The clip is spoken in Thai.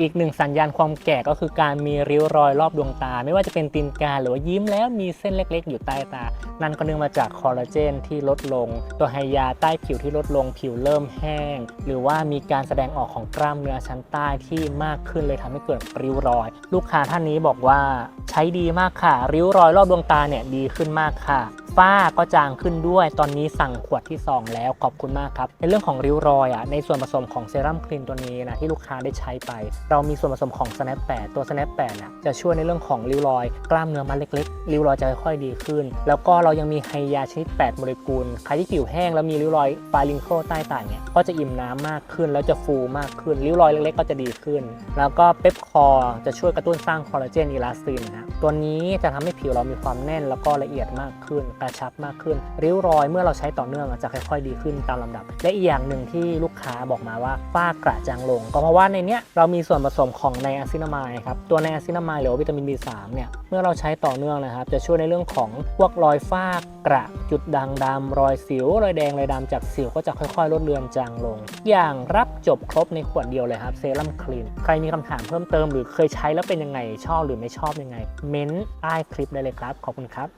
อีกหนึ่งสัญญาณความแก่ก็คือการมีริ้วรอยรอบดวงตา ไม่ว่าจะเป็นตีนกาหรือว่ายิ้มแล้วมีเส้นเล็กๆ อยู่ใต้ตา นั่นก็เนื่องมาจากคอลลาเจนที่ลดลง ตัวไฮยาใต้ผิวที่ลดลงผิวเริ่มแห้ง หรือว่ามีการแสดงออกของกล้ามเนื้อชั้นใต้ที่มากขึ้นเลยทำให้เกิดริ้วรอย ลูกค้าท่านนี้บอกว่า ช้ดีมากค่ะ ริ้วรอยรอบดวงตาเนี่ยดีขึ้นมากค่ะ ฝ้าก็จางขึ้นด้วย ตอนนี้สั่งขวดที่ 2 แล้วขอบคุณมากครับ ในเรื่องของริ้วรอยอะในส่วนผสมของเซรั่มคลีนตัวนี้นะที่ลูกค้าได้ใช้ไป เรามีส่วนผสมของ snap 8 ตัว snap 8น่ะจะช่วยในเรื่องของริ้วรอย กล้ามเนื้อมัดเล็กๆ ริ้วรอยจะค่อยๆดีขึ้น แล้วก็เรายังมีไฮยาชนิด 8 โมเลกุลใครที่ผิวแห้งแล้วมีริ้วรอยปลายลิงโคใต้ตาเนี่ยก็จะอิ่มน้ำมากขึ้นแล้วจะฟูมากขึ้นริ้วรอยเล็กๆ ก็จะดีขึ้น แล้วก็เปปคอจะช่วยกระตุ้นสร้างคอลลาเจนอีลาสตินนะตัวนี้จะทำให้ผิวเรามีความแน่นแล้วก็ละเอียดมากขึ้น กระชับมากขึ้น ริ้วรอยเมื่อเราใช้ต่อเนื่องจะค่อยๆ ดีขึ้นตามลำดับ และอีกอย่างหนึ่งที่ลูกค้าบอกมาว่าฝ้ากระจางลง ก็เพราะว่าในเนี้ยเรามีส่วนผสมของไนอะซินามายครับ ตัวไนอะซินามายหรือว,วิตามิน B3 เนี่ยเมื่อเราใช้ต่อเนื่องนะครับ จะช่วยในเรื่องของพวกรอยฝ้ากระจุดด่างดำรอยสิว รอยแดงรอยดำจากสิวก็จะค่อยๆ ลดเลือนจางลง อย่างรับจบครบในขวดเดียวเลยครับเซรั่มคลีนใครมีคำถามเพิ่มเติมหรือเคยใช้แล้วเป็นยังไงชอบหรือไม่ชอบยังไงเม้นต์ใต้คลิปได้เลยครับ ขอบคุณครับ